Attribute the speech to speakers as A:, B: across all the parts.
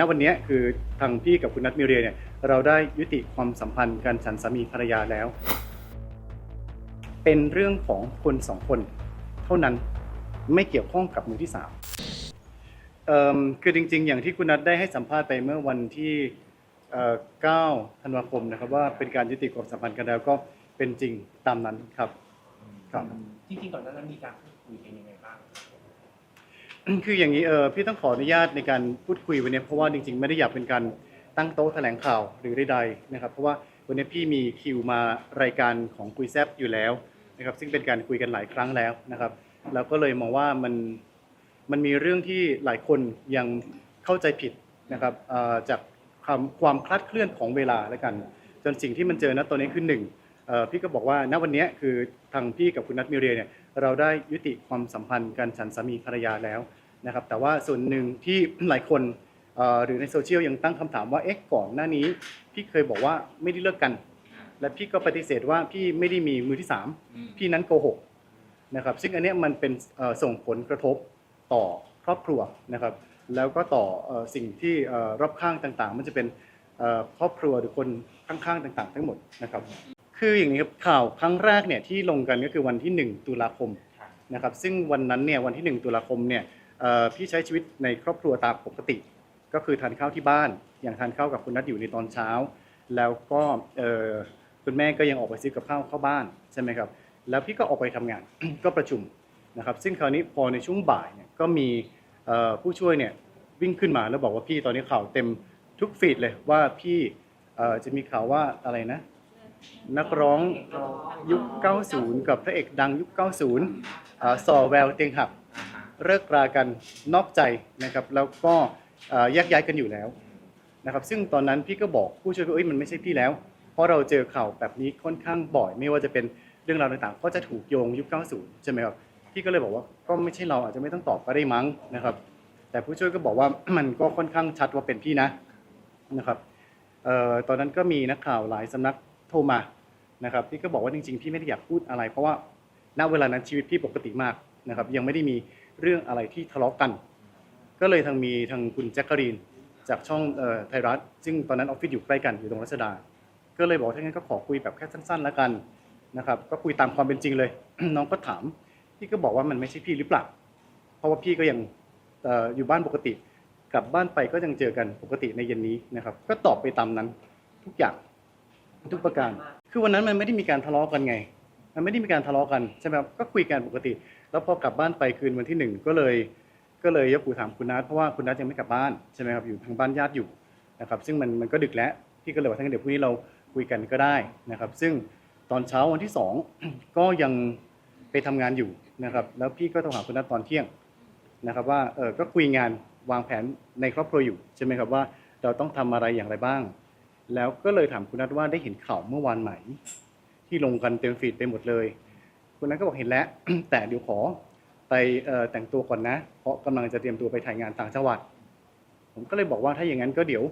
A: ณวันนี้คือทางพี่กับคุณนัทมิเรียเนี่ยเราได้ยุติความสัมพันธ์กันฉันสามีภรรยาแล้ว เป็นเรื่องของคนสองคน เท่านั้นไม่เกี่ยวข้องกับมือที่สามเอิ่มคือจริง ๆ อย่างที่คุณนัทได้ให้สัมภาษณ์ไปเมื่อวันที่เอ่อ9ธันวาคมนะครับ ว่าเป็นการยุติความสัมพันธ์กันแล้วก็เป็นจริงตามนั้นครับ ครับ
B: จริงๆก่อนหนานั้นมีการพูดคุยกันยังไงบ้าง
A: คืออย่างนี้เออพี่ต้องขออนุญาตในการพูดคุยวันนี้เพราะว่าจริง ๆ ไม่ได้อยากเป็นการตั้งโต๊ะแถลงข่าวหรือใดๆนะครับ เพราะว่าวันนี้พี่มีคิวมารายการของคุยแซบอยู่แล้วนะครับ ซึ่งเป็นการคุยกันหลายครั้งแล้วนะครับแล้วก็เลยมองว่ามันมันมีเรื่องที่หลายคนยังเข้าใจผิดนะครับจากความความคลาดเคลื่อนของเวลาแล้วกัน จนสิ่งที่มันเจอณตอนนี้คือหนึ่ง พี่ก็บอกว่าณวันนี้คือทางพี่กับคุณนัทมิเรียเนี่ยเราได้ยุติความสัมพันธ์กันฉันสามีภรรยาแล้วนะครับแต่ว่าส่วนหนึ่งที่หลายคนเอ่อหรือในโซเชียลยังตั้งคำถามว่าเอ๊ะก่อนหน้านี้ พี่เคยบอกว่าไม่ได้เลิกกัน และพี่ก็ปฏิเสธว่าพี่ไม่ได้มีมือที่สามพี่นั้นโกหกนะครับซึ่งอันเนี้ยมันเป็นเอ่อส่งผลกระทบต่อครอบครัวนะครับแล้วก็ต่อเอ่อสิ่งที่เอ่อรอบข้างต่างๆ มันจะเป็นเอ่อครอบครัวหรือคนข้างๆต่าง ๆ ทั้งหมดนะครับ คืออย่างนี้ครับข่าวครั้งแรกเนี่ยที่ลงกันก็คือวันที่ 1 ตุลาคมนะครับซึ่งวันนั้นเนี่ยวันที่ 1 ตุลาคมเนี่ยเอ่อพี่ใช้ชีวิตในครอบครัวตามปกติ ก็คือทานข้าวที่บ้าน อย่างทานข้าวกับคุณนัทอยู่ในตอนเช้า แล้วก็เอ่อคุณแม่ก็ยังออกไปซื้อกับข้าวเข้าบ้านใช่ไหมครับแล้วพี่ก็ออกไปทำงาน ก็ประชุมนะครับซึ่งคราวนี้พอในช่วงบ่ายเนี่ยก็มีเอ่อผู้ช่วยเนี่ยวิ่งขึ้นมาแล้วบอกว่าพี่ตอนนี้ข่าวเต็มทุกฟีดเลยว่าพี่เอ่อจะมีข่าวว่าอะไรนะ นักร้องยุค 90 กับพระเอกดังยุค 90อ่าสอแววเตียงหักเลิกรากันนอกใจนะครับ แล้วก็อ่อแยกย้ายกันอยู่แล้วนะครับ ซึ่งตอนนั้นพี่ก็บอกผู้ช่วยว่าเอ้ยมันไม่ใช่พี่แล้ว เพราะเราเจอข่าวแบบนี้ค่อนข้างบ่อย ไม่ว่าจะเป็นเรื่องราวต่างๆ ก็จะถูกโยงยุค 90 ใช่ไหมครับ พี่ก็เลยบอกว่าก็ไม่ใช่เราอาจจะไม่ต้องตอบก็ได้มั้งนะครับ แต่ผู้ช่วยก็บอกว่า มันก็ค่อนข้างชัดว่าเป็นพี่นะนะครับเอ่อตอนนั้นก็มีนักข่าวหลายสำนัก โทรมานะครับพี่ก็บอกว่าจริงๆพี่ไม่ได้อยากพูดอะไร เพราะว่าณเวลานั้นชีวิตพี่ปกติมากนะครับ ยังไม่ได้มีเรื่องอะไรที่ทะเลาะกัน ก็เลยทางมีทางคุณแจ็คกะรีนจากช่องเอ่อไทยรัฐซึ่งตอนนั้นออฟฟิศอยู่ใกล้กันอยู่ตรงรัชดา ก็เลยบอกถ้างั้นก็ขอคุยแบบแค่สั้นๆแล้วกันนะครับ ก็คุยตามความเป็นจริงเลย น้องก็ถามพี่ก็บอกว่ามันไม่ใช่พี่หรือเปล่าเพราะว่าพี่ก็ยังอยู่บ้านปกติ กลับบ้านไปก็ยังเจอกันปกติในเย็นนี้นะครับ ก็ตอบไปตามนั้นทุกอย่าง ทุกประการ คือวันนั้นมันไม่ได้มีการทะเลาะกันไง มันไม่ได้มีการทะเลาะกันใช่ไหมครับก็คุยกันปกติ แล้วพอกลับบ้านไปคืนวันที่หนึ่งก็เลย ก็เลยยกหูถามคุณนัทเพราะว่าคุณนัทยังไม่กลับบ้านใช่ไหมครับอยู่ทางบ้านญาติอยู่นะครับ ซึ่งมันมันก็ดึกแล้วพี่ก็เลยว่าถ้างั้นเดี๋ยวพรุ่งนี้เราคุยกันก็ได้นะครับ ซึ่งตอนเช้าวันที่สองก็ยังไปทำงานอยู่นะครับ แล้วพี่ก็โทรหาคุณนัทตอนเที่ยงนะครับ ว่าเออก็คุยงานวางแผนในครอบครัวอยู่ใช่ไหมครับว่าเราต้องทำอะไรอย่างไรบ้าง แล้วก็เลยถามคุณนัทว่าได้เห็นข่าวเมื่อวานไหม ที่ลงกันเต็มฟีดไปหมดเลย คุณนัทก็บอกเห็นแล้ว แต่เดี๋ยวขอไปแต่งตัวก่อนนะ เพราะกำลังจะเตรียมตัวไปถ่ายงานต่างจังหวัด ผมก็เลยบอกว่าถ้าอย่างนั้นก็เดี๋ยว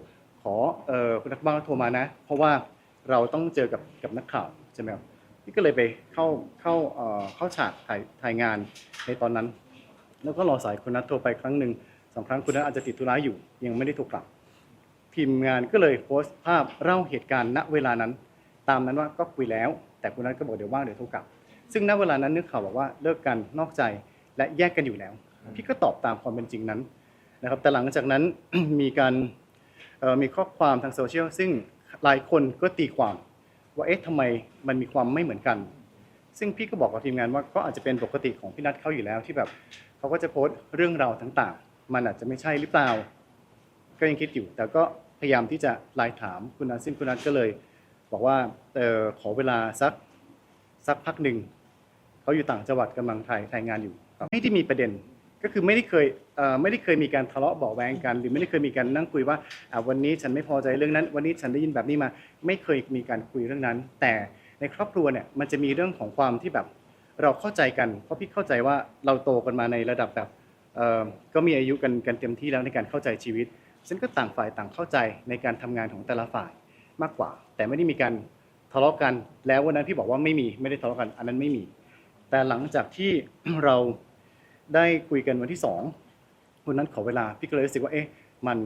A: ขอคุณนัทบ้างโทรมานะ เพราะว่าเราต้องเจอกับกับนักข่าวใช่ไหมครับพี่ก็เลยไปเข้าเข้าเอ่อเข้าฉากถ่ายถ่ายงานในตอนนั้น แล้วก็รอสายคุณนัทโทรไปครั้งหนึ่งสองครั้งคุณนัทอาจจะติดธุระอยู่ ยังไม่ได้โทรกลับ ทีมงานก็เลยโพสต์ภาพเล่าเหตุการณ์ณเวลานั้น ตามนั้นว่าก็คุยแล้ว แต่คุณนัทก็บอกเดี๋ยวว่างเดี๋ยวโทรกลับ ซึ่งณเวลานั้นนึกข่าวบอกว่าเลิกกันนอกใจและแยกกันอยู่แล้ว พี่ก็ตอบตามความเป็นจริงนั้นนะครับแต่หลังจากนั้น มีการมีข้อความทางโซเชียลซึ่งหลายคนก็ตีความว่าเอ๊ะทำไมมันมีความไม่เหมือนกัน ซึ่งพี่ก็บอกกับทีมงานว่าก็อาจจะเป็นปกติของพี่นัทเขาอยู่แล้วที่แบบเขาก็จะโพสต์เรื่องราวต่างๆ มันอาจจะไม่ใช่หรือเปล่า ก็ยังคิดอยู่ แต่ก็ พยายามที่จะไลน์ถามคุณนัทซึ่งคุณนัทก็เลย บอกว่าเออขอเวลาสักสักพักหนึ่งเขาอยู่ต่างจังหวัดกำลังถ่ายถ่ายงานอยู่ครับไม่ได้มีประเด็นก็คือไม่ได้เคยเอ่อไม่ได้เคยมีการทะเลาะเบาะแวงกัน หรือไม่ได้เคยมีการนั่งคุยว่าอะวันนี้ฉันไม่พอใจเรื่องนั้น วันนี้ฉันได้ยินแบบนี้มา ไม่เคยมีการคุยเรื่องนั้น แต่ในครอบครัวเนี่ยมันจะมีเรื่องของความที่แบบเราเข้าใจกัน เพราะพี่เข้าใจว่าเราโตกันมาในระดับแบบเอ่อก็มีอายุกันกันเต็มที่แล้วในการเข้าใจชีวิต ฉันก็ต่างฝ่ายต่างเข้าใจในการทำงานของแต่ละฝ่ายมากกว่า แต่ไม่ได้มีการทะเลาะกัน แล้ววันนั้นพี่บอกว่าไม่มีไม่ได้ทะเลาะกัน อันนั้นไม่มี แต่หลังจากที่เราได้คุยกันวันที่สองวันนั้นขอเวลาพี่ก็เลยรู้สึกว่าเอ๊ะมัน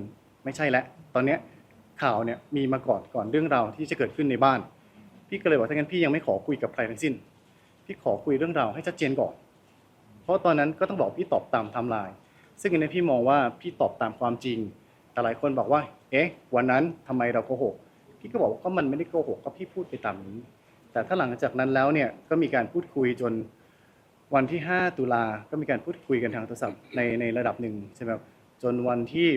A: ไม่ใช่แล้วตอนเนี้ยข่าวเนี่ยมีมาก่อนก่อนเรื่องราวที่จะเกิดขึ้นในบ้าน พี่ก็เลยบอกถ้างั้นพี่ยังไม่ขอคุยกับใครทั้งสิ้น พี่ขอคุยเรื่องราวให้ชัดเจนก่อน เพราะตอนนั้นก็ต้องบอกพี่ตอบตามไทม์ไลน์ซึ่งอันพี่มองว่าพี่ตอบตามความจริง แต่หลายคนบอกว่า เอ๊ะ วันนั้นทำไมเราโกหก พี่ก็บอกว่าก็มันไม่ได้โกหกก็พี่พูดไปตามนี้ แต่ถ้าหลังจากนั้นแล้วเนี่ยก็มีการพูดคุยจนวันที่ 5 ตุลา ก็มีการพูดคุยกันทางโทรศัพท์ในในระดับหนึ่งใช่ไหมครับ จนวันที่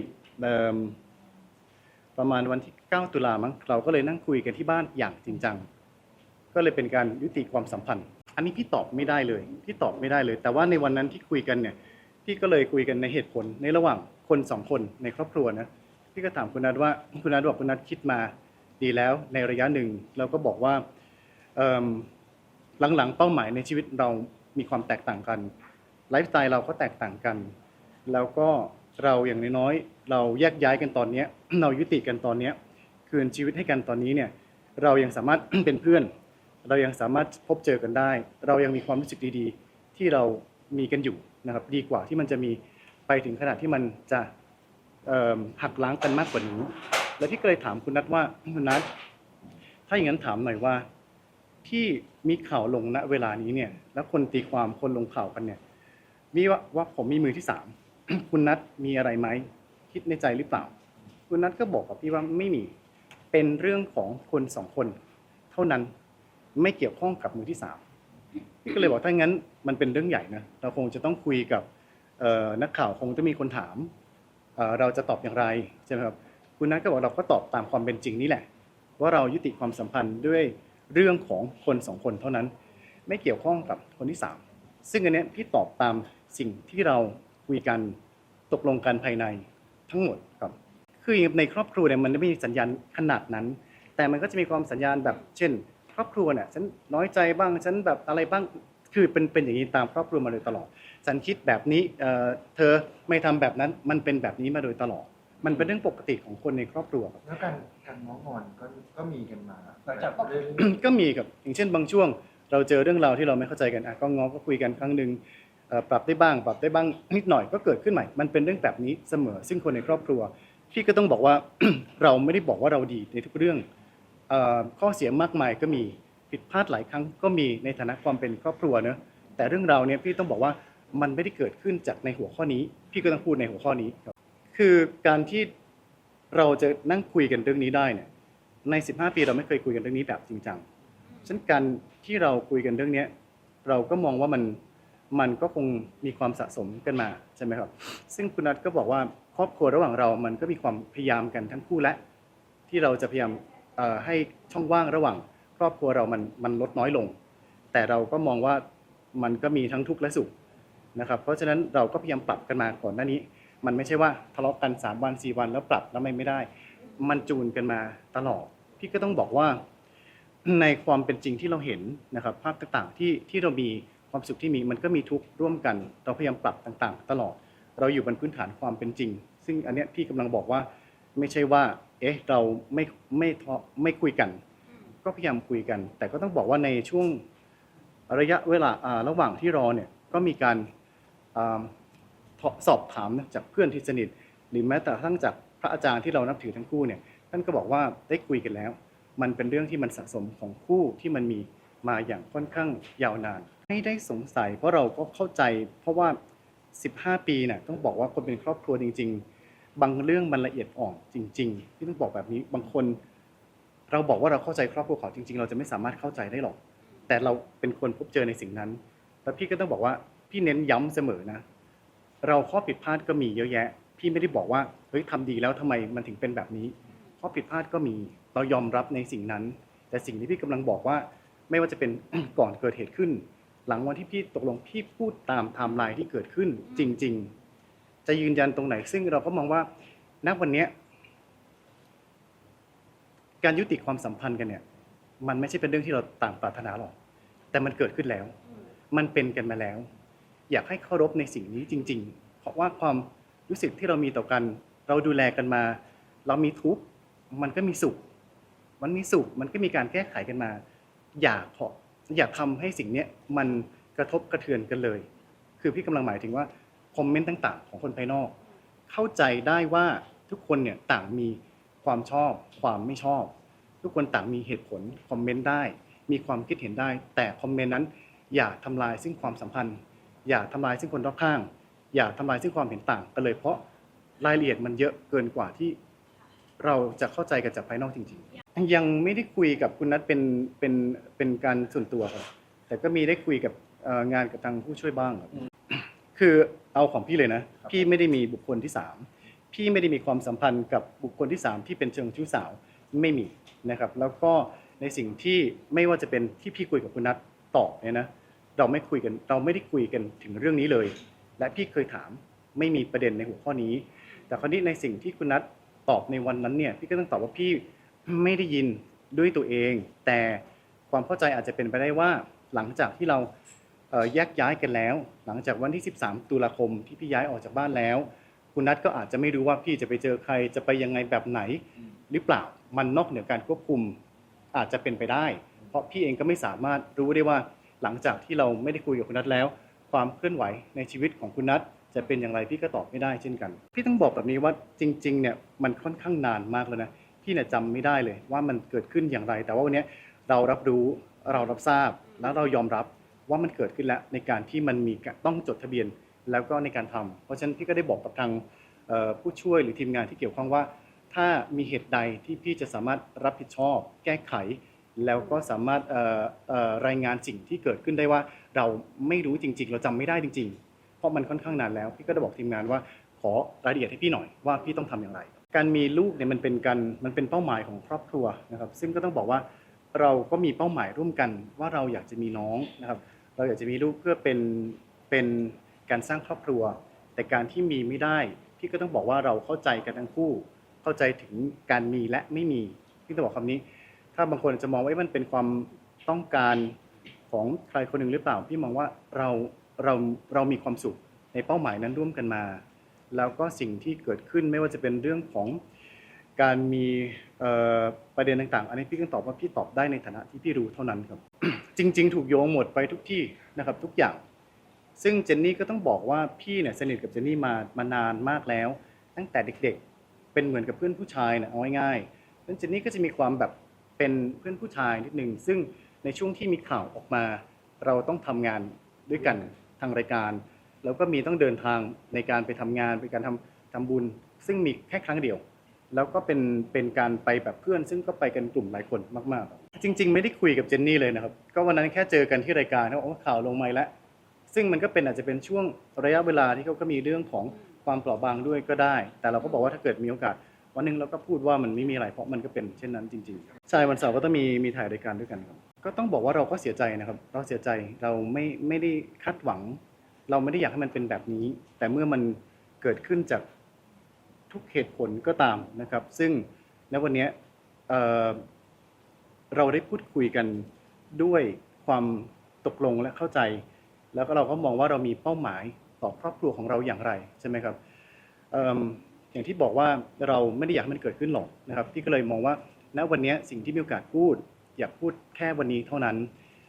A: ประมาณวันที่ 9 ตุลามั้ง เราก็เลยนั่งคุยกันที่บ้านอย่างจริงจัง ก็เลยเป็นการยุติความสัมพันธ์ อันนี้พี่ตอบไม่ได้เลย พี่ตอบไม่ได้เลย แต่ว่าในวันนั้นที่คุยกันเนี่ย พี่ก็เลยคุยกันในเหตุผลในระหว่าง คนสองคนในครอบครัวนะพี่ก็ถามคุณนัทว่าคุณนัทบอกคุณนัทคิดมาดีแล้วในระยะหนึ่งเราก็บอกว่าหลังๆ เป้าหมายในชีวิตเรามีความแตกต่างกันไลฟ์สไตล์เราก็แตกต่างกัน แล้วก็เราอย่างน้อยๆเราแยกย้ายกันตอนนี้เรายุติกันตอนนี้คืนชีวิตให้กันตอนนี้เนี่ยเรายังสามารถเป็นเพื่อน เรายังสามารถพบเจอกันได้ เรายังมีความรู้สึกดีๆ ที่เรามีกันอยู่นะครับดีกว่าที่มันจะมี ไปถึงขนาดที่มันจะหักล้างกันมากกว่านี้ แล้วพี่ก็เลยถามคุณนัทว่าคุณนัทถ้าอย่างนั้นถามหน่อยว่า ที่มีข่าวลงณเวลานี้เนี่ย แล้วคนตีความคนลงข่าวกันเนี่ย มีว่าว่าผมมีมือที่สามคุณนัทมีอะไรไหมคิดในใจหรือเปล่า คุณนัทก็บอกกับพี่ว่าไม่มีเป็นเรื่องของคนสองคน เท่านั้นไม่เกี่ยวข้องกับมือที่สามพี่ก็เลยบอกถ้างั้นมันเป็นเรื่องใหญ่นะเราคงจะต้องคุยกับ นักข่าวคงจะมีคนถามเราจะตอบอย่างไรใช่ไหมครับคุณนัทก็บอกเราก็ตอบตามความเป็นจริงนี่แหละ ว่าเรายุติความสัมพันธ์ด้วยเรื่องของคนสองคนเท่านั้น ไม่เกี่ยวข้องกับคนที่สามซึ่งอันนี้พี่ตอบตามสิ่งที่เราคุยกันตกลงกันภายในทั้งหมดครับ คือในครอบครัวเนี่ยมันไม่มีสัญญาณขนาดนั้น แต่มันก็จะมีความสัญญาณแบบเช่น ครอบครัวเนี่ยฉันน้อยใจบ้างฉันแบบอะไรบ้าง คือเป็นเป็นอย่างนี้ตามครอบครัวมาโดยตลอด ฉันคิดแบบนี้เอ่อเธอไม่ทำแบบนั้นมันเป็นแบบนี้มาโดยตลอด มันเป็นเรื่องปกติของคนในครอบครัวครับ
C: แล้วการการง้องอนก็ก็มีกันมา
B: หลังจาก
C: เรื่อย
A: ก็มีครับอย่างเช่นบางช่วง เราเจอเรื่องราวที่เราไม่เข้าใจกันอะก็ง้อก็คุยกันครั้งหนึ่งเอ่อปรับได้บ้าง ปรับได้บ้างนิดหน่อยก็เกิดขึ้นใหม่ มันเป็นเรื่องแบบนี้เสมอ ซึ่งคนในครอบครัวพี่ก็ต้องบอกว่าเราไม่ได้บอกว่าเราดีในทุกเรื่องเอ่อข้อเสียมากมายก็มี ผิดพลาดหลายครั้งก็มีในฐานะความเป็นครอบครัวเนอะแต่เรื่องเราวเนี้ยพี่ต้องบอกว่ามันไม่ได้เกิดขึ้นจากในหัวข้อนี้ พี่ก็ต้องพูดในหัวข้อนี้ครับคือการที่เราจะนั่งคุยกันเรื่องนี้ได้เนี่ยใน 15 ปีเราไม่เคยคุยกันเรื่องนี้แบบจริงจังฉะนั้นการที่เราคุยกันเรื่องเนี้ยเราก็มองว่ามันมันก็คงมีความสะสมกันมาใช่ไหมครับ ซึ่งคุณนัทก็บอกว่าครอบครัวระหว่างเรา มันก็มีความพยายามกันทั้งคู่และ ที่เราจะพยายามเอ่อให้ช่องว่างระหว่าง ครอบครัวเรามันมันลดน้อยลง แต่เราก็มองว่ามันก็มีทั้งทุกข์และสุขนะครับ เพราะฉะนั้นเราก็พยายามปรับกันมาก่อนหน้านี้ มันไม่ใช่ว่าทะเลาะกัน 3 วัน 4 วันแล้วปรับแล้วไม่ไม่ได้ มันจูนกันมาตลอด พี่ก็ต้องบอกว่า ในความเป็นจริงที่เราเห็นนะครับ ภาพต่างๆที่ที่เรามีความสุขที่มีมันก็มีทุกข์ร่วมกัน เราพยายามปรับต่างๆ ตลอด เราอยู่บนพื้นฐานความเป็นจริง ซึ่งอันเนี้ยพี่กำลังบอกว่าไม่ใช่ว่า เอ๊ะเราไม่ไม่ทะไม่คุยกัน ก็พยายามคุยกัน แต่ก็ต้องบอกว่าในช่วงระยะเวลาระหว่างที่รอเนี่ยก็มีการสอบถามจากเพื่อนที่สนิท หรือแม้แต่ทั้งจากพระอาจารย์ที่เรานับถือทั้งคู่เนี่ยท่านก็บอกว่าได้คุยกันแล้ว มันเป็นเรื่องที่มันสะสมของคู่ที่มันมีมาอย่างค่อนข้างยาวนาน ไม่ได้สงสัย เพราะเราก็เข้าใจ เพราะว่า 15 ปีเนี่ยต้องบอกว่าคนเป็นครอบครัวจริง ๆ บางเรื่องมันละเอียดอ่อนจริงๆที่ต้องบอกแบบนี้บางคน เราบอกว่าเราเข้าใจครอบครัวเขาจริง ๆ เราจะไม่สามารถเข้าใจได้หรอก แต่เราเป็นคนพบเจอในสิ่งนั้น แล้วพี่ก็ต้องบอกว่าพี่เน้นย้ำเสมอนะ เราข้อผิดพลาดก็มีเยอะแยะ พี่ไม่ได้บอกว่าเฮ้ยทำดีแล้วทำไมมันถึงเป็นแบบนี้ ข้อผิดพลาดก็มีเรายอมรับในสิ่งนั้น แต่สิ่งที่พี่กำลังบอกว่า ไม่ว่าจะเป็นก่อนเกิดเหตุขึ้น หลังวันที่พี่ตกลงพี่พูดตามไทม์ไลน์ที่เกิดขึ้นจริง ๆ จะยืนยันตรงไหนซึ่งเราก็มองว่าณวันเนี้ย การยุติความสัมพันธ์กันเนี่ย มันไม่ใช่เป็นเรื่องที่เราต่างปรารถนาหรอก แต่มันเกิดขึ้นแล้ว มันเป็นกันมาแล้ว อยากให้เคารพในสิ่งนี้จริง ๆ เพราะว่าความรู้สึกที่เรามีต่อกัน เราดูแลกันมา เรามีทุกข์ มันก็มีสุข มันมีสุข มันก็มีการแก้ไขกันมา อย่าพออย่าทำให้สิ่งเนี้ยมันกระทบกระเทือนกันเลย คือพี่กำลังหมายถึงว่าคอมเมนต์ต่าง ๆ ของคนภายนอก เข้าใจได้ว่าทุกคนเนี่ยต่างมี ความชอบ ความไม่ชอบ ทุกคนต่างมีเหตุผลคอมเมนต์ได้ มีความคิดเห็นได้ แต่คอมเมนต์นั้น อย่าทำลายซึ่งความสัมพันธ์ อย่าทำลายซึ่งคนรอบข้าง อย่าทำลายซึ่งความเห็นต่างกันเลย เพราะรายละเอียดมันเยอะเกินกว่าที่เราจะเข้าใจกันจากภายนอกจริง ๆ ยังไม่ได้คุยกับคุณนัทเป็นเป็นเป็นการส่วนตัวครับแต่ก็มีได้คุยกับเอ่องานกับทางผู้ช่วยบ้างครับคือเอาของพี่เลยนะ พี่ไม่ได้มีบุคคลที่สาม พี่ไม่ได้มีความสัมพันธ์กับบุคคลที่สามที่เป็นเชิงชู้สาวไม่มีนะครับ แล้วก็ในสิ่งที่ไม่ว่าจะเป็นที่พี่คุยกับคุณนัทตอบเนี่ยนะเราไม่คุยกันเราไม่ได้คุยกันถึงเรื่องนี้เลย และพี่เคยถามไม่มีประเด็นในหัวข้อนี้ แต่คราวนี้ในสิ่งที่คุณนัทตอบในวันนั้นเนี่ยพี่ก็ต้องตอบว่าพี่ไม่ได้ยินด้วยตัวเอง แต่ความเข้าใจอาจจะเป็นไปได้ว่าหลังจากที่เราแยกย้ายกันแล้ว หลังจากวันที่ 13 ตุลาคมที่พี่ย้ายออกจากบ้านแล้ว คุณนัทก็อาจจะไม่รู้ว่าพี่จะไปเจอใครจะไปยังไงแบบไหนหรือเปล่ามันนอกเหนือการควบคุมอาจจะเป็นไปได้ เพราะพี่เองก็ไม่สามารถรู้ได้ว่าหลังจากที่เราไม่ได้คุยกับคุณนัทแล้ว ความเคลื่อนไหวในชีวิตของคุณนัทจะเป็นอย่างไรพี่ก็ตอบไม่ได้เช่นกัน พี่ต้องบอกแบบนี้ว่าจริงๆเนี่ยมันค่อนข้างนานมากแล้วนะพี่เนี่ยจำไม่ได้เลยว่ามันเกิดขึ้นอย่างไร แต่ว่าวันนี้เรารับรู้เรารับทราบแล้วเรายอมรับว่ามันเกิดขึ้นแล้วในการที่มันมีการต้องจดทะเบียน แล้วก็ในการทำเพราะฉะนั้นพี่ก็ได้บอกกับทางผู้ช่วยหรือทีมงานที่เกี่ยวข้องว่า ถ้ามีเหตุใดที่พี่จะสามารถรับผิดชอบ แก้ไข แล้วก็สามารถรายงานสิ่งที่เกิดขึ้นได้ว่า เราไม่รู้จริง ๆ เราจำไม่ได้จริง ๆ เพราะมันค่อนข้างนานแล้วพี่ก็ได้บอกทีมงานว่าขอรายละเอียดให้พี่หน่อยว่าพี่ต้องทำอย่างไร การมีลูกเนี่ยมันเป็นการมันเป็นเป้าหมายของครอบครัวนะครับ ซึ่งก็ต้องบอกว่าเราก็มีเป้าหมายร่วมกันว่าเราอยากจะมีน้องนะครับ เราอยากจะมีลูกเพื่อเป็นเป็น การสร้างครอบครัว แต่การที่มีไม่ได้ พี่ก็ต้องบอกว่าเราเข้าใจกันทั้งคู่ เข้าใจถึงการมีและไม่มีพี่ต้องบอกคำนี้ ถ้าบางคนจะมองว่ามันเป็นความต้องการของใครคนหนึ่งหรือเปล่า พี่มองว่าเราเราเรามีความสุขในเป้าหมายนั้นร่วมกันมา แล้วก็สิ่งที่เกิดขึ้นไม่ว่าจะเป็นเรื่องของการมีประเด็นต่างๆ อันนี้พี่ก็ตอบว่าพี่ตอบได้ในฐานะที่พี่รู้เท่านั้นครับ จริง ๆ ถูกโยงหมดไปทุกที่นะครับทุกอย่าง ซึ่งเจนนี่ก็ต้องบอกว่าพี่เนี่ยสนิทกับเจนนี่มามานานมากแล้ว ตั้งแต่เด็กๆ เป็นเหมือนกับเพื่อนผู้ชายนะเอาง่ายๆเพราะฉะนั้นเจนนี่ก็จะมีความแบบเป็นเพื่อนผู้ชายนิดนึงซึ่งในช่วงที่มีข่าวออกมา เราต้องทำงานด้วยกันทางรายการ แล้วก็มีต้องเดินทางในการไปทำงานไปการทำทำบุญ ซึ่งมีแค่ครั้งเดียว แล้วก็เป็นเป็นการไปแบบเพื่อน ซึ่งก็ไปกันกลุ่มหลายคนมากๆ จริง ๆ ไม่ได้คุยกับเจนนี่เลยนะครับ ก็วันนั้นแค่เจอกันที่รายการเขาบอกว่าข่าวลงมาแล้ว ซึ่งมันก็เป็นอาจจะเป็นช่วงระยะเวลาที่เขาก็มีเรื่องของความเปราะบางด้วยก็ได้ แต่เราก็บอกว่าถ้าเกิดมีโอกาส วันหนึ่งเราก็พูดว่ามันไม่มีอะไรเพราะมันก็เป็นเช่นนั้นจริงๆใช่วันเสาร์ก็ต้องมีมีถ่ายรายการด้วยกันครับก็ต้องบอกว่าเราก็เสียใจนะครับ เราเสียใจเราไม่ไม่ได้คาดหวัง เราไม่ได้อยากให้มันเป็นแบบนี้ แต่เมื่อมันเกิดขึ้นจากทุกเหตุผลก็ตามนะครับ ซึ่งณวันเนี้ยเอ่อเราได้พูดคุยกันด้วยความตกลงและเข้าใจ แล้วก็เราก็มองว่าเรามีเป้าหมายต่อครอบครัวของเราอย่างไรใช่ไหมครับอย่างที่บอกว่าเราไม่ได้อยากให้มันเกิดขึ้นหรอกนะครับพี่ก็เลยมองว่าณวันนี้สิ่งที่มีโอกาสพูด อยากพูดแค่วันนี้เท่านั้น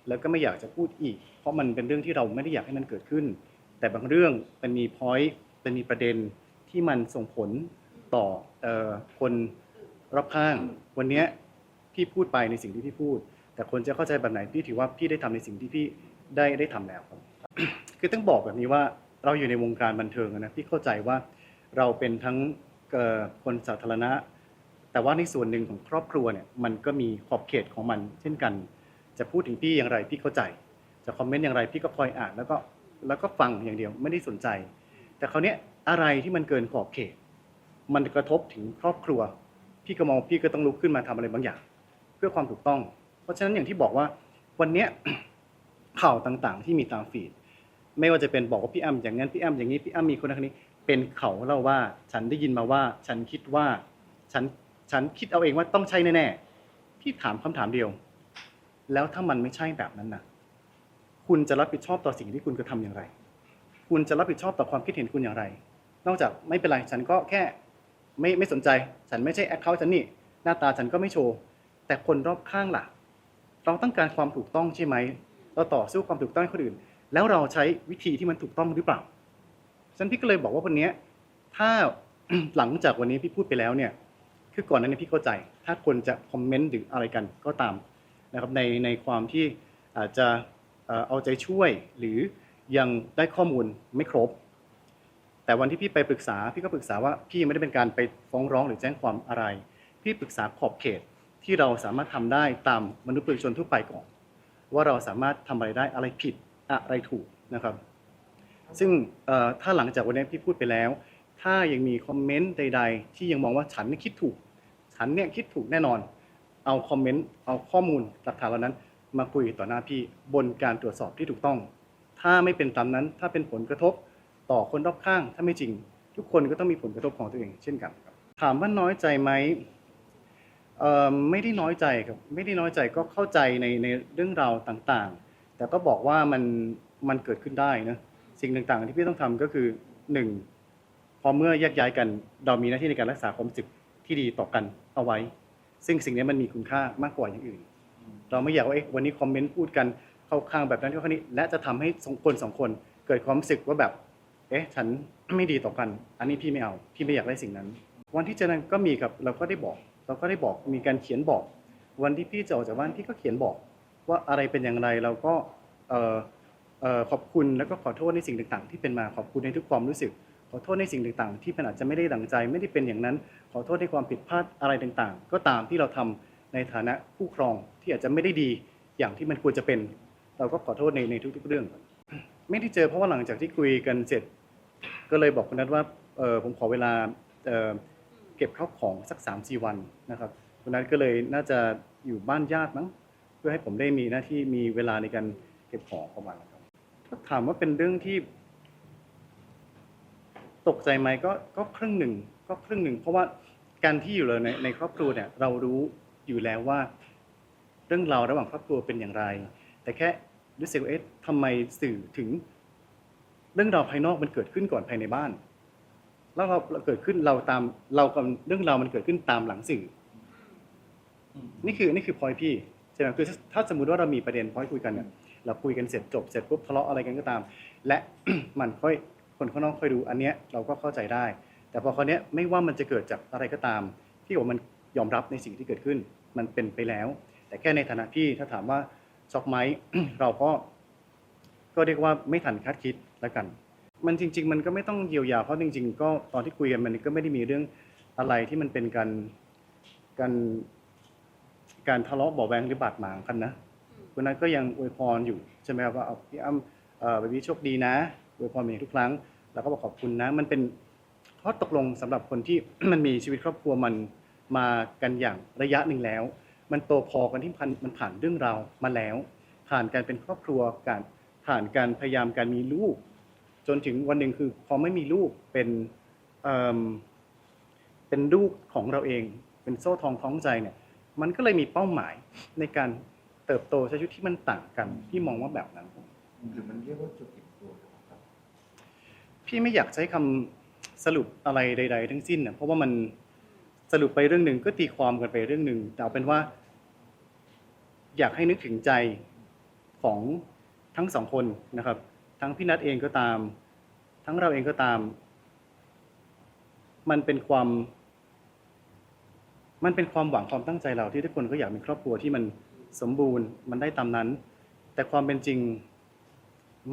A: แล้วก็ไม่อยากจะพูดอีก เพราะมันเป็นเรื่องที่เราไม่ได้อยากให้มันเกิดขึ้น แต่บางเรื่องมันมีพอยต์มันมีประเด็นที่มันส่งผลต่อคนรอบข้าง วันนี้พี่พูดไปในสิ่งที่พี่พูด แต่คนจะเข้าใจแบบไหนพี่ถือว่าพี่ได้ทำในสิ่งที่พี่ได้ได้ทำแล้วครับ คือต้องบอกแบบนี้ว่าเราอยู่ในวงการบันเทิงนะพี่เข้าใจว่าเราเป็นทั้งคนสาธารณะ แต่ว่าในส่วนหนึ่งของครอบครัวเนี่ยมันก็มีขอบเขตของมัน เช่นกัน จะพูดถึงพี่อย่างไรพี่เข้าใจ จะคอมเมนต์อย่างไรพี่ก็คอยอ่านแล้วก็แล้วก็ฟังอย่างเดียวไม่ได้สนใจ แต่คราวนี้อะไรที่มันเกินขอบเขต มันกระทบถึงครอบครัว พี่ก็มองพี่ก็ต้องลุกขึ้นมาทำอะไรบางอย่าง เพื่อความถูกต้อง เพราะฉะนั้นอย่างที่บอกว่าวันนี้ข่าวต่างๆ ที่มีตามฟีด ไม่ว่าจะเป็นบอกว่าพี่อ้ำอย่างนั้นพี่อ้ำอย่างนี้พี่อ้ำมีคนนั้นคนนี้ เป็นเขาเล่าว่าฉันได้ยินมาว่า ฉันคิดว่า ฉันฉันคิดเอาเองว่าต้องใช่แน่ๆพี่ถามคำถามเดียว แล้วถ้ามันไม่ใช่แบบนั้นนะคุณจะรับผิดชอบต่อสิ่งที่คุณกระทำอย่างไร คุณจะรับผิดชอบต่อความคิดเห็นคุณอย่างไร นอกจากไม่เป็นไรฉันก็แค่ไม่ไม่สนใจ ฉันไม่ใช่แอคเคาท์ฉันนี่หน้าตาฉันก็ไม่โชว์แต่คนรอบข้างล่ะ เราต้องการความถูกต้องใช่ไหมเราต่อสู้ความถูกต้องให้คนอื่น แล้วเราใช้วิธีที่มันถูกต้องหรือเปล่าฉันพี่ก็เลยบอกว่าวันนี้ถ้าหลังจากวันนี้พี่พูดไปแล้วเนี่ย คือก่อนนั้นพี่เข้าใจ ถ้าคนจะคอมเมนต์หรืออะไรกันก็ตามนะครับในในความที่อาจจะเอ่อเอาใจช่วย หรือยังได้ข้อมูลไม่ครบ แต่วันที่พี่ไปปรึกษาพี่ก็ปรึกษาว่าพี่ไม่ได้เป็นการไปฟ้องร้องหรือแจ้งความอะไร พี่ปรึกษาขอบเขตที่เราสามารถทำได้ตามมนุษย์ประชาชนทั่วไปก่อน ว่าเราสามารถทำอะไรได้อะไรผิด อะไรถูกนะครับ ซึ่งถ้าหลังจากวันนี้พี่พูดไปแล้ว ถ้ายังมีคอมเมนต์ใด ๆ ที่ยังมองว่าฉันเนี่ยคิดถูก ฉันเนี่ยคิดถูกแน่นอน เอาคอมเมนต์เอาข้อมูลหลักฐานเหล่านั้น มาคุยต่อหน้าพี่บนการตรวจสอบที่ถูกต้อง ถ้าไม่เป็นตามนั้นถ้าเป็นผลกระทบต่อคนรอบข้างถ้าไม่จริง ทุกคนก็ต้องมีผลกระทบของตัวเองเช่นกันครับถามว่าน้อยใจไหมไม่ได้น้อยใจครับไม่ได้น้อยใจก็เข้าใจในในเรื่องราวต่างๆ แต่ก็บอกว่ามันมันเกิดขึ้นได้นะสิ่งต่างๆ ที่พี่ต้องทำก็คือหนึ่งพอเมื่อแยกย้ายกัน เรามีหน้าที่ในการรักษาความรู้สึกที่ดีต่อกันเอาไว้ ซึ่งสิ่งนี้มันมีคุณค่ามากกว่าอย่างอื่น เราไม่อยากว่าวันนี้คอมเมนต์พูดกันเข้าข้างแบบนั้นเข้าข้างนี้ และจะทำให้สองคนสองคน เกิดความรู้สึกว่าแบบ เอ๊ะ ฉันไม่ดีต่อกัน อันนี้พี่ไม่เอา พี่ไม่อยากได้สิ่งนั้น วันที่เจอนั้นก็มีครับเราก็ได้บอก เราก็ได้บอก มีการเขียนบอก วันที่พี่จะออกจากบ้านพี่ก็เขียนบอก ว่าอะไรเป็นอย่างไรเราก็ขอบคุณแล้วก็ขอโทษในสิ่งต่างๆ ที่เป็นมาขอบคุณในทุกความรู้สึก ขอโทษในสิ่งต่างๆ ที่มันอาจจะไม่ได้ดังใจไม่ได้เป็นอย่างนั้น ขอโทษในความผิดพลาดอะไรต่างๆ ก็ตามที่เราทำในฐานะผู้ครองที่อาจจะไม่ได้ดีอย่างที่มันควรจะเป็น เราก็ขอโทษในในทุก ๆ เรื่อง ไม่ได้เจอเพราะว่าหลังจากที่คุยกันเสร็จ ก็เลยบอกคุณนัทว่าผมขอเวลาเก็บข้าวของสัก3ามสี่วันนะครับคุณนัทก็เลยน่าจะอยู่บ้านญาติมั้ง พื่อให้ผมได้มีหน้าที่มีเวลาในการเก็บของประมาณนะครับถ้าถามว่าเป็นเรื่องที่ ตกใจไหมก็ก็ครึ่งหนึ่งก็ครึ่งหนึ่งเพราะว่าการที่อยู่เลยในในครอบครัวเนี่ยเรารู้อยู่แล้วว่า เรื่องราวระหว่างครอบครัวเป็นอย่างไร แต่แค่รู้สึกว่าเอ๊ะทำไมสื่อถึง เรื่องราวภายนอกมันเกิดขึ้นก่อนภายในบ้าน แล้วเราเกิดขึ้นเราตามเรากับเรื่องราวมันเกิดขึ้นตามหลังสื่อ นี่คือนี่คือพอยพี่ ใช่ไหมคือถ้าถ้าสมมติว่าเรามีประเด็นพอยคุยกันเนี่ยเราคุยกันเสร็จจบเสร็จปุ๊บทะเลาะอะไรกันก็ตาม และมันค่อยคนข้างนอกค่อยดูอันเนี้ยเราก็เข้าใจได้ แต่พอคราวเนี้ยไม่ว่ามันจะเกิดจากอะไรก็ตามพี่บอกว่ามันยอมรับในสิ่งที่เกิดขึ้น มันเป็นไปแล้ว แต่แค่ในฐานะพี่ถ้าถามว่าช็อกไหมเราก็ก็เรียกว่าไม่ทันคาดคิดแล้วกัน มันจริง ๆ มันก็ไม่ต้องเยียวยาเพราะจริง ๆ ก็ตอนที่คุยกันมันก็ไม่ได้มีเรื่องอะไรที่มันเป็นการการ การทะเลาะเบาะแวงหรือบาดหมางกันนะคุณนั้นก็ยังอวยพรอยู่ใช่ไหมครับว่าเอาพี่อ้ำเอ่อแบบนี้โชคดีนะอวยพรอย่างนี้ทุกครั้ง แล้วก็บอกขอบคุณนะ มันเป็นข้อตกลงสำหรับคนที่มันมีชีวิตครอบครัวมันมากันอย่างระยะหนึ่งแล้ว มันโตพอกันที่พันมันผ่านเรื่องราวมาแล้ว ผ่านการเป็นครอบครัวการผ่านการพยายามการมีลูก จนถึงวันหนึ่งคือพอไม่มีลูกเป็นเอิ่มเป็นลูกของเราเอง เป็นโซ่ทองคล้องใจเนี่ย มันก็เลยมีเป้าหมายในการเติบโตใช้ชีวิตที่มันต่างกันที่มองว่าแบบนั้น
C: หรือมันเรียกว่าจุดอิ่มตัวหรือเปล่าครับ
A: พี่ไม่อยากใช้คำสรุปอะไรใด ๆ ทั้งสิ้นนะเพราะว่ามันสรุปไปเรื่องหนึ่งก็ตีความกันไปเรื่องหนึ่งแต่เอาเป็นว่า อยากให้นึกถึงใจของทั้งสองคนนะครับ ทั้งพี่นัทเองก็ตาม ทั้งเราเองก็ตาม มันเป็นความ มันเป็นความหวังความตั้งใจเราที่ทุกคนก็อยากมีครอบครัวที่มันสมบูรณ์มันได้ตามนั้น แต่ความเป็นจริง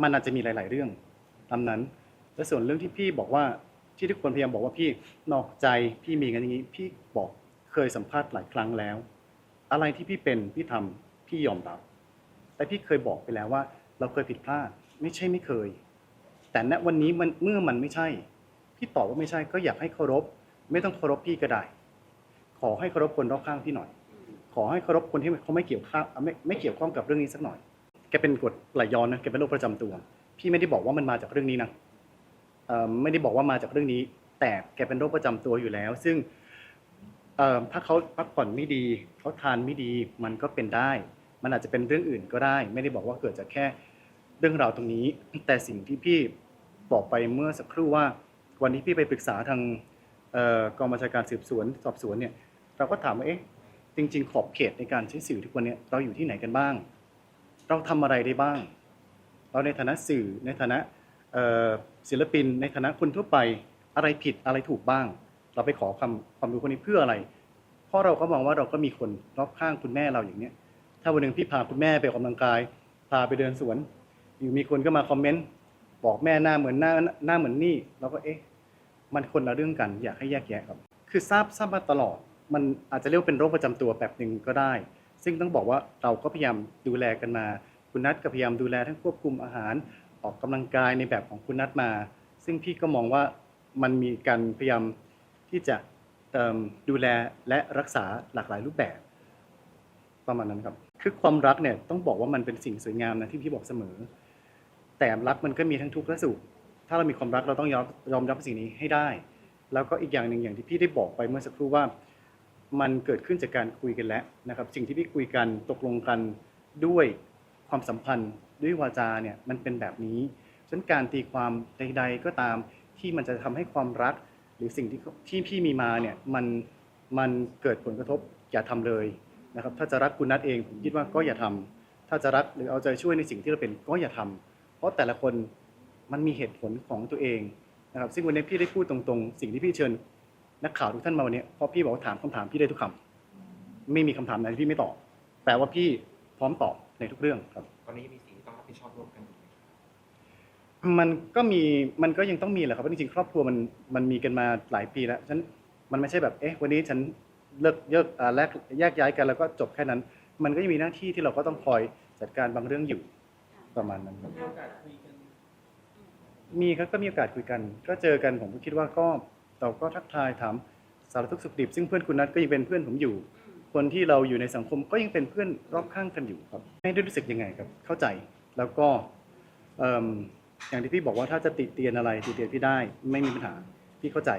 A: มันอาจจะมีหลาย ๆ เรื่องตามนั้น และส่วนเรื่องที่พี่บอกว่าที่ทุกคนพยายามบอกว่าพี่นอกใจพี่มีกันอย่างนี้ พี่บอกเคยสัมภาษณ์หลายครั้งแล้ว อะไรที่พี่เป็นพี่ทำพี่ยอมรับ แต่พี่เคยบอกไปแล้วว่า เราเคยผิดพลาดไม่ใช่ไม่เคย แต่ณวันนี้มันเมื่อมันไม่ใช่ พี่ตอบว่าไม่ใช่ก็อยากให้เคารพ ไม่ต้องเคารพพี่ก็ได้ อให้เคารพคนรอบข้างพี่หน่อย ขอให้เคารพคนที่เขาไม่เกี่ยวข้องไม่ไม่เกี่ยวข้องกับเรื่องนี้สักหน่อย แกเป็นกรดไหลย้อนนะแกเป็นโรคประจำตัว พี่ไม่ได้บอกว่ามันมาจากเรื่องนี้นะไม่ได้บอกว่ามาจากเรื่องนี้ แต่แกเป็นโรคประจำตัวอยู่แล้ว ซึ่งถ้าเขาพักผ่อนไม่ดีเขาทานไม่ดีมันก็เป็นได้ มันอาจจะเป็นเรื่องอื่นก็ได้ ไม่ได้บอกว่าเกิดจากแค่เรื่องราวตรงนี้ แต่สิ่งที่พี่บอกไปเมื่อสักครู่ว่า วันนี้พี่ไปปรึกษาทางกองบัญชาการสืบสวนสอบสวนเนี่ย เราก็ถามว่าเอ๊ะจริง ๆ ขอบเขตในการใช้สื่อทุกวันเนี้เราอยู่ที่ไหนกันบ้าง เราทำอะไรได้บ้าง เราในฐานะสื่อในฐานะศิลปิน ในฐานะคนทั่วไปอะไรผิดอะไรถูกบ้าง เราไปขอความความรู้คนนี้เพื่ออะไร เพราะเราก็มองว่าเราก็มีคนรอบข้างคุณแม่เราอย่างเนี้ยถ้าวันหนึ่งพี่พาคุณแม่ไปออกกำลังกาย พาไปเดินสวน อยู่มีคนก็มาคอมเมนต์บอกแม่หน้าเหมือนหน้าหน้าเหมือนนี่เราก็เอ๊ะมันคนละเรื่องกันอยากให้แยกแยะครับ คือทราบทราบมาตลอด มันอาจจะเรียกเป็นโรคประจำตัวแบบหนึ่งก็ได้ ซึ่งต้องบอกว่าเราก็พยายามดูแลกันมา คุณนัทก็พยายามดูแลทั้งควบคุมอาหาร ออกกำลังกายในแบบของคุณนัทมา ซึ่งพี่ก็มองว่ามันมีการพยายามที่จะเติมดูแลและรักษาหลากหลายรูปแบบ ประมาณนั้นครับ คือความรักเนี่ยต้องบอกว่ามันเป็นสิ่งสวยงามนะที่พี่บอกเสมอ แต่รักมันก็มีทั้งทุกข์และสุข ถ้าเรามีความรักเราต้องยอมยอมรับสิ่งนี้ให้ได้ แล้วก็อีกอย่างหนึ่งอย่างที่พี่ได้บอกไปเมื่อสักครู่ว่า มันเกิดขึ้นจากการคุยกันแล้วนะครับ สิ่งที่พี่คุยกันตกลงกันด้วยความสัมพันธ์ด้วยวาจาเนี่ยมันเป็นแบบนี้ฉะนั้นการตีความใด ๆ ก็ตามที่มันจะทำให้ความรัก หรือสิ่งที่ที่พี่มีมาเนี่ยมันมันเกิดผลกระทบอย่าทำเลยนะครับ ถ้าจะรักคุณนัทเองผมคิดว่าก็อย่าทำถ้าจะรักหรือเอาใจช่วยในสิ่งที่เราเป็นก็อย่าทำเพราะแต่ละคนมันมีเหตุผลของตัวเองนะครับ ซึ่งวันนี้พี่ได้พูดตรงๆ สิ่งที่พี่เชิญ นักข่าวทุกท่านมาวันนี้เพราะพี่บอกว่าถามคำถามพี่ได้ทุกคำไม่มีคำถามไหนที่พี่ไม่ตอบแปลว่าพี่พร้อมตอบในทุกเรื่องครับ
C: ตอนนี้มีสิ่งที่ต้องรับผิดชอบร่วมกันอยู่ไหมครับ
A: มันก็มีมันก็ยังต้องมีแหละครับเพราะจริงๆครอบครัวมันมันมีกันมาหลายปีแล้วฉะนันมันไม่ใช่แบบเอ๊ะวันนี้ฉันเลิกเลิกอ่าแลกแยกย้ายกันแล้วก็จบแค่นั้น มันก็ยังมีหน้าที่ที่เราก็ต้องคอยจัดการบางเรื่องอยู่ประมาณนั้นครับ
B: มีโอกาสคุยกัน
A: มีครับก็มีโอกาสคุยกัน ก็เจอกันผมก็คิดว่าก็ เราก็ทักทายถามสารทุกข์สุขดิบ ซึ่งเพื่อนคุณนัทก็ยังเป็นเพื่อนผมอยู่ คนที่เราอยู่ในสังคมก็ยังเป็นเพื่อนรอบข้างกันอยู่ครับ ไม่ได้รู้สึกยังไงครับ เข้าใจ แล้วก็อย่างที่พี่บอกว่าถ้าจะติเตียนอะไรติเตียนพี่ได้ไม่มีปัญหาพี่เข้าใจ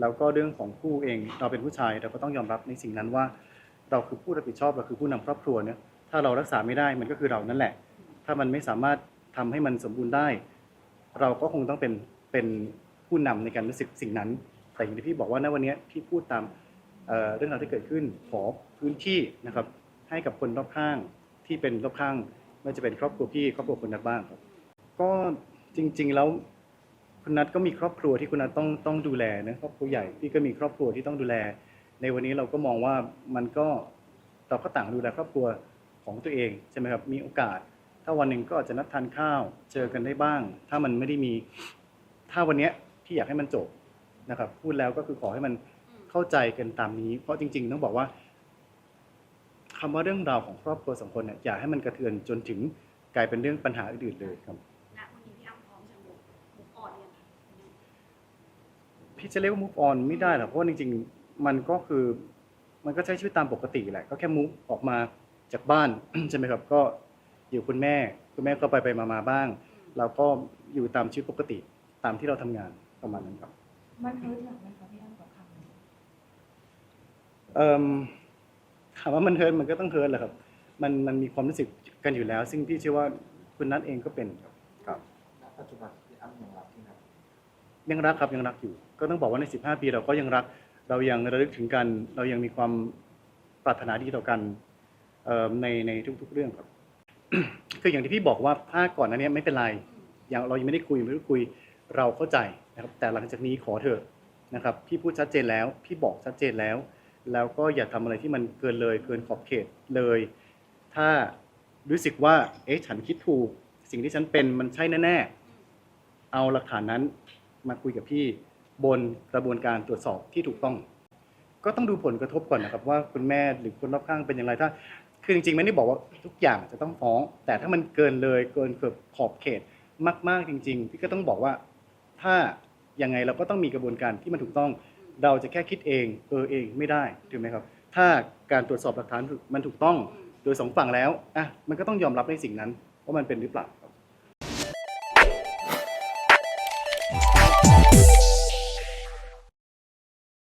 A: แล้วก็เรื่องของคู่เอง เราเป็นผู้ชายเราก็ต้องยอมรับในสิ่งนั้นว่า เราคือผู้รับผิดชอบเราคือผู้นำครอบครัวเนี่ยถ้าเรารักษาไม่ได้มันก็คือเรานั่นแหละ ถ้ามันไม่สามารถทำให้มันสมบูรณ์ได้ เราก็คงต้องเป็นเป็น ผู้นำในการรู้สึกสิ่งนั้น แต่อย่างที่พี่บอกว่าณวันนี้พี่พูดตามเรื่องราวที่เกิดขึ้นขอพื้นที่นะครับให้กับคนรอบข้างที่เป็นรอบข้างไม่ว่าจะเป็นครอบครัวพี่ครอบครัวคุณนัทบ้างครับก็จริง ๆแล้วคุณนัทก็มีครอบครัวที่คุณนัทต้องต้องดูแลนะครอบครัวใหญ่พี่ก็มีครอบครัวที่ต้องดูแล ในวันนี้เราก็มองว่ามันก็เราก็ต่างดูแลครอบครัวของตัวเองใช่ไหมครับมีโอกาส ถ้าวันหนึ่งก็อาจจะนัดทานข้าว เจอกันได้บ้าง ถ้ามันไม่ได้มี ถ้าวันเนี้ย พี่อยากให้มันจบนะครับ พูดแล้วก็คือขอให้มันเข้าใจกันตามนี้ เพราะจริง ๆ ต้องบอกว่าคำว่าเรื่องราวของครอบครัวสองคนเนี่ยอย่าให้มันกระเทือนจนถึงกลายเป็นเรื่องปัญหาอื่นๆเลยครับ
D: ณวันนี้พี่อ้ำพร้อมจะมุกมุกอ่อนยังคะ
A: พี่จะเรียกว่า move on ไม่ได้หรอกเพราะว่าจริง ๆ มันก็คือมันก็ใช้ชีวิตตามปกติแหละ ก็แค่ move ออกมาจากบ้านใช่ไหมครับก็อยู่คุณแม่ คุณแม่ก็ไปไปมามาบ้าง เราก็อยู่ตามชีวิตปกติตามที่เราทำงาน ประมาณนั้นครับ
E: มันเฮิร์ตหนักไหมคะพี่อ้ำกับคำนี้
A: เอ่มถามว่ามันเฮิร์ตมันก็ต้องเฮิร์ตแหละครับ มันมันมีความรู้สึกกันอยู่แล้ว ซึ่งพี่เชื่อว่าคุณนัทเองก็เป็นครับครับ
C: ณปัจจุบันที่อ้ำยังรับที่นัด
A: ยังรักครับยังรักอยู่ ก็ต้องบอกว่าใน 15 ปีเราก็ยังรัก เรายังระลึกถึงกัน เรายังมีความปรารถนาดีต่อกันเอ่อในในทุก ๆ เรื่องครับ คืออย่างที่พี่บอกว่าถ้าก่อนหนั้านนี้ยไม่เป็นไรอย่างเรายังไม่ได้คุยไม่ได้คุยเราเข้าใจ นะครับแต่หลังจากนี้ขอเถอะนะครับพี่พูดชัดเจนแล้ว พี่บอกชัดเจนแล้ว แล้วก็อย่าทำอะไรที่มันเกินเลยเกินขอบเขตเลย ถ้ารู้สึกว่าเอ๊ะฉันคิดถูก สิ่งที่ฉันเป็นมันใช่แน่ๆเอาหลักฐานนั้นมาคุยกับพี่บนกระบวนการตรวจสอบที่ถูกต้อง ก็ต้องดูผลกระทบก่อนนะครับว่าคุณแม่หรือคนรอบข้างเป็นอย่างไรถ้าคือจริงๆไม่ได้บอกว่าทุกอย่างจะต้องฟ้อง แต่ถ้ามันเกินเลยเกินเกือบขอบเขตมาก ๆจริง ๆ พี่ก็ต้องบอกว่าถ้า ยังไงเราก็ต้องมีกระบวนการที่มันถูกต้อง เราจะแค่คิดเองเออเองไม่ได้ถูกไหมครับ ถ้าการตรวจสอบหลักฐานมันถูกต้องโดยสองฝั่งแล้วอะมันก็ต้องยอมรับในสิ่งนั้นว่ามันเป็นหรือเปล่า